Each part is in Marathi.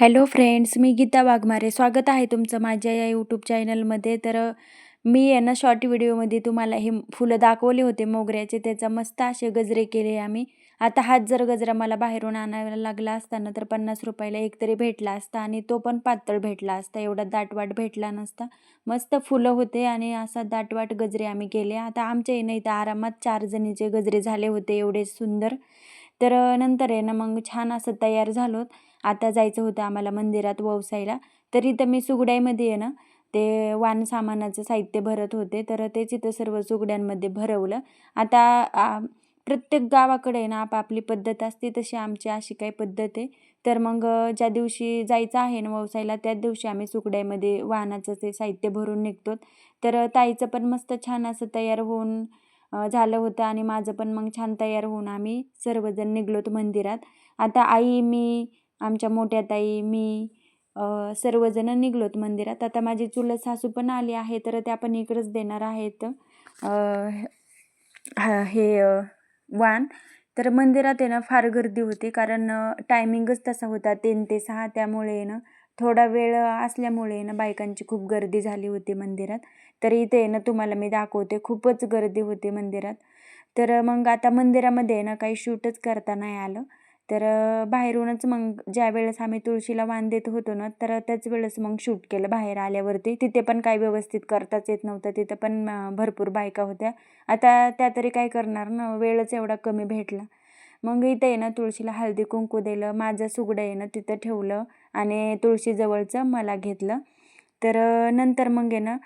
हॅलो फ्रेंड्स मी गीता वाघमारे. स्वागत आहे तुमचं माझ्या या यूट्यूब चॅनलमध्ये तर मी आहे ना शॉर्ट व्हिडिओमध्ये तुम्हाला हे फुलं दाखवले होते मोगऱ्याचे. त्याचा मस्त असे गजरे केले आम्ही. आता हाच जर गजरा मला बाहेरून आणायला लागला असताना तर पन्नास रुपयाला एक तरी भेटला असता आणि तो पण पातळ भेटला असता. एवढा दाटवाट भेटला नसता. मस्त फुलं होते आणि असा दाटवाट गजरे आम्ही केले. आता आमच्या इथं आरामात चार जणीचे गजरे झाले होते एवढे सुंदर. तर नंतर आहे ना मग छान असं तयार झालो आता जायचं होतं आम्हाला मंदिरात ववसायला. तर इथं मी सुगडाईमध्ये आहे ना ते वान सामानाचं साहित्य भरत होते. तर तेच इथं सर्व सुगड्यांमध्ये भरवलं. आता आ, प्रत्येक गावाकडे आहे ना आपापली पद्धत असते. तशी आमची अशी काही पद्धत आहे. तर मग ज्या दिवशी जायचं आहे ना वसायला त्याच दिवशी आम्ही सुगड्यामध्ये वाहनाचं ते साहित्य भरून निघतो तर ताईचं पण मस्त छान असं तयार होऊन झालं होतं आणि माझं पण मग छान तयार होऊन आम्ही सर्वजण निघलोत मंदिरात. आता आई मी आमच्या मोठ्या ताई मी सर्वजणं सर्वजण निघलोत मंदिरात. आता माझी चुलत सासू पण आली आहे तर त्या पण इकडंच देणार आहेत. हा- हे वान वाण. तर मंदिरात आहे ना फार गर्दी होती कारण टायमिंगच तसा होता तीन ते सहा. त्यामुळे ना थोडा वेळ असल्यामुळे ना बायकांची खूप गर्दी झाली होती मंदिरात. तर इथे आहे ना तुम्हाला मी दाखवते. खूपच गर्दी होती मंदिरात. तर मग आता मंदिरामध्ये आहे ना काही शूटच करता नाही आलं. तर बाहेरूनच मग ज्या वेळेस आम्ही तुळशीला वाण देत होतो ना तर त्याच वेळेस मग शूट केलं बाहेर आल्यावरती. तिथे पण काही व्यवस्थित करताच येत नव्हतं. तिथं पण भरपूर बायका होत्या. आता त्या तरी काय करणार ना वेळच एवढा कमी भेटला. मग इथं आहे ना तुळशीला हळदी कुंकू दिलं. माझं सुगडं आहे ना तिथं ठेवलं आणि तुळशीजवळचं मला घेतलं. तर नंतर मग आहे ना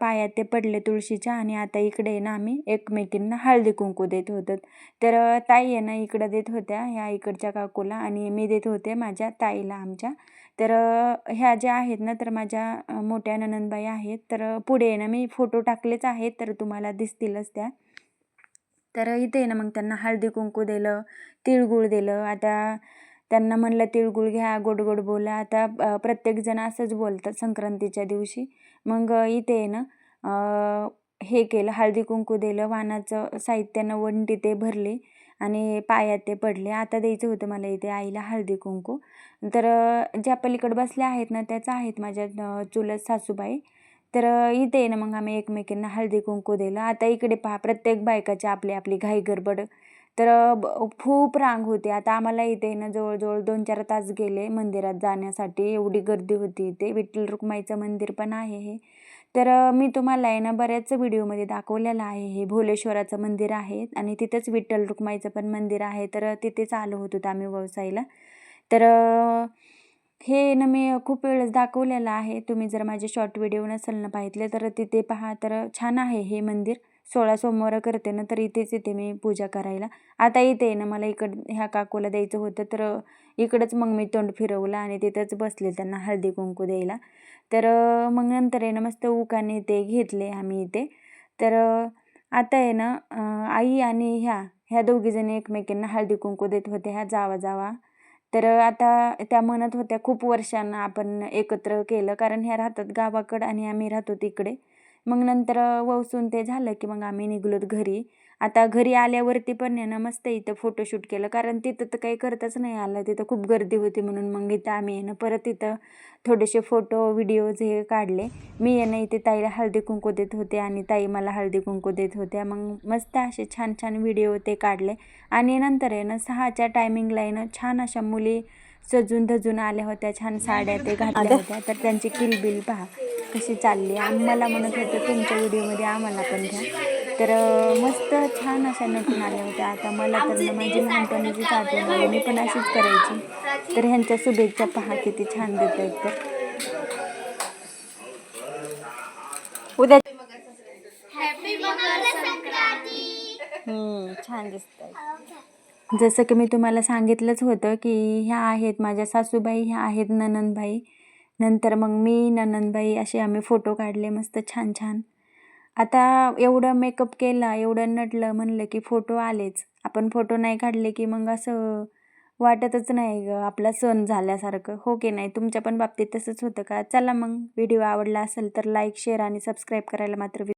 पायात ते पडले तुळशीच्या आणि आता इकडे आहे ना आम्ही एकमेकींना हळदी कुंकू देत होतो. तर ताई आहे ना इकडं देत होत्या ह्या इकडच्या काकूला आणि मी देत होते माझ्या ताईला आमच्या. तर ह्या ज्या आहेत ना तर माझ्या मोठ्या ननंदबाई आहेत. तर पुढे आहे ना मी फोटो टाकलेच आहेत तर तुम्हाला दिसतीलच त्या. तर इथे आहे ना मग त्यांना हळदी कुंकू दिलं तिळगुळ दिलं. आता त्यांना म्हणलं तिळगुळ घ्या गोड गोड बोला. आता प्रत्येकजण असंच बोलतात संक्रांतीच्या दिवशी. मग इथे आहे ना हे केलं हळदी कुंकू दिलं वाणाचं साहित्यानं वंटी ते भरले आणि पायात ते पडले. आता द्यायचं होतं मला इथे आईला हळदी कुंकू. तर ज्या पलीकडे बसल्या आहेत ना त्याच आहेत माझ्या चुलत सासूबाई. तर इथे आहे ना मग आम्ही एकमेकींना हळदी कुंकू दिलं. आता इकडे पहा प्रत्येक बायकाची आपली आपली घाई गडबड. तर ब- खूप रांग होती. आता आम्हाला इथे आहे ना जवळजवळ दोन चार तास गेले मंदिरात जाण्यासाठी. एवढी गर्दी होती इथे. विठ्ठल रुक्माईचं मंदिर पण आहे हे. तर मी तुम्हाला आहे ना बऱ्याच व्हिडिओमध्ये दाखवलेलं आहे हे. भोलेश्वराचं मंदिर आहे आणि तिथंच विठ्ठल रुक्माईचं पण मंदिर आहे. तर तिथेच आलो होतो आम्ही व्यवसायला. तर हे ना मी खूप वेळेस दाखवलेलं आहे. तुम्ही जर माझे शॉर्ट व्हिडिओ नसेल ना पाहितले तर तिथे पहा. तर छान आहे हे मंदिर. सोळा सोमवार करते ना तर इथेच येते मी पूजा करायला. आता इथे आहे ना मला इकड ह्या काकूला द्यायचं होतं तर इकडंच मग मी तोंड फिरवलं आणि तिथंच बसले त्यांना हळदी कुंकू द्यायला. तर मग नंतर आहे ना मस्त उकाने ते घेतले आम्ही इथे. तर आता आहे ना आई आणि ह्या ह्या दोघीजणी एकमेकींना हळदी कुंकू देत होत्या ह्या जावा जावा. तर आता त्या म्हणत होत्या खूप वर्षांना आपण एकत्र केलं कारण ह्या राहतात गावाकडं आणि आम्ही राहतो तिकडे. मग नंतर ववसून ते झालं की मग आम्ही निघलोत घरी. आता घरी आल्यावरती पण आहे ना मस्त इथं फोटोशूट केलं. कारण तिथं तर काही करताच नाही आलं. तिथं खूप गर्दी होती म्हणून मग इथं आम्ही आहे ना परत इथं थोडेसे फोटो व्हिडिओज हे काढले. मी आहे ना इथे ताईला हळदी कुंकू देत होते आणि ताई मला हळदी कुंकू देत होत्या. मग मस्त असे छान छान व्हिडिओ ते काढले. आणि नंतर आहे ना सहाच्या टायमिंगला आहे ना छान अशा मुली सजून धजून आल्या होत्या. छान साड्या ते घातल्या होत्या. तर त्यांची किलबिल पहा. कशी चालली आम्हाला म्हणत होतं तुमच्या व्हिडिओमध्ये आम्हाला पण घ्या तर मस्त छान अशा नटून आल्या होत्या. आता मला तर माझी लहानपणीचीच आठवण आली. मी पण अशीच करायची. तर ह्यांच्या शुभेच्छा पहा किती छान देत आहेत. तर उद्या हम्म, छान दिसत जसं की मी तुम्हाला सांगितलंच होतं की ह्या आहेत माझ्या सासूबाई ह्या आहेत ननंदबाई. नंतर मग मी ननंदबाई असे आम्ही फोटो काढले मस्त छान छान. आता एवढं मेकअप केला एवढं नटलं म्हणलं की फोटो आलेच. आपण फोटो नाही काढले की मग असं वाटतच नाही ग आपला सण झाल्यासारखं. हो की नाही? तुमच्या पण बाबतीत तसंच होतं का? चला मग व्हिडिओ आवडला असेल तर लाईक शेअर आणि सबस्क्राईब करायला मात्र